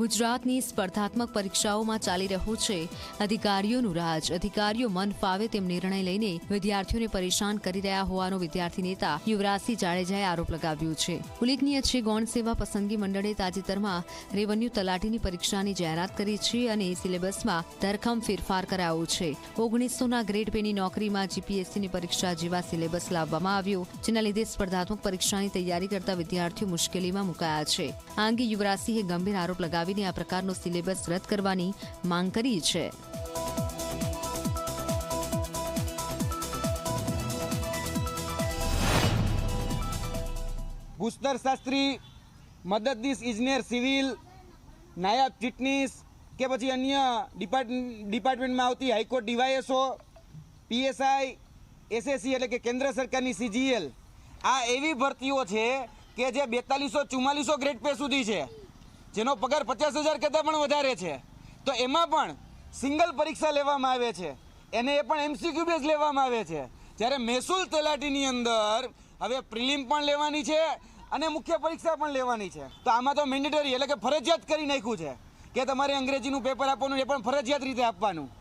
ગુજરાતની સ્પર્ધાત્મક પરીક્ષાઓમાં ચાલી રહ્યો છે. અધિકારીઓનું રાજ. અધિકારીઓ મન ફાવે તેમ નિર્ણય લઈને વિદ્યાર્થીઓને પરેશાન કરી રહ્યા હોવાનો વિદ્યાર્થી નેતા યુવરાજસિંહ જાડેજાએ આરોપ લગાવ્યો છે. ઉલ્લેખનીય છે, ગૌણ સેવા પસંદગી મંડળે તાજેતરમાં રેવન્યુ તલાટીની પરીક્ષાની જાહેરાત કરી છે અને સિલેબસમાં ધરખમ ફેરફાર કરાયો છે. ઓગણીસોના ગ્રેડ પેની નોકરીમાં જીપીએસસીની પરીક્ષા જેવા સિલેબસ લાવવામાં આવ્યો, જેના લીધે સ્પર્ધાત્મક પરીક્ષાની તૈયારી કરતા વિદ્યાર્થીઓ મુશ્કેલીમાં મુકાયા છે. આ અંગે યુવરાજસિંહે ગંભીર આરોપ લગાવીને આ પ્રકારનો સિલેબસ રદ કરવાની માંગ કરી છે. ભૂસ્તર શાસ્ત્રી, મદદનીશ ઇજનેર સિવિલ, નાયબ ચીટનીસ કે પછી અન્ય ડિપાર્ટ, ડિપાર્ટમેન્ટમાં આવતી હાઈકોર્ટ ડીવાયએસઓ, પીએસઆઈ, એસએસસી એટલે કે કેન્દ્ર સરકારની સીજીએલ. આ એવી ભરતીઓ છે કે જે બેતાલીસો ચુમ્માલીસો ગ્રેડ પે સુધી છે. જેનો પગાર પચાસ હજાર કરતાં પણ વધારે છે. તો એમાં પણ સિંગલ પરીક્ષા લેવામાં આવે છે. એને એ પણ એમસીક્યુ બેઝ લેવામાં આવે છે. જ્યારે મહેસૂલ તલાટીની અંદર હવે પ્રિલિમ પણ લેવાની છે અને મુખ્ય પરીક્ષા પણ લેવાની છે. તો આમાં તો મેન્ડેટરી એટલે કે ફરજિયાત કરી નાખ્યું છે. કે તમારે અંગ્રેજીનું પેપર આપવાનું, એ પણ ફરજિયાત રીતે આપવાનું.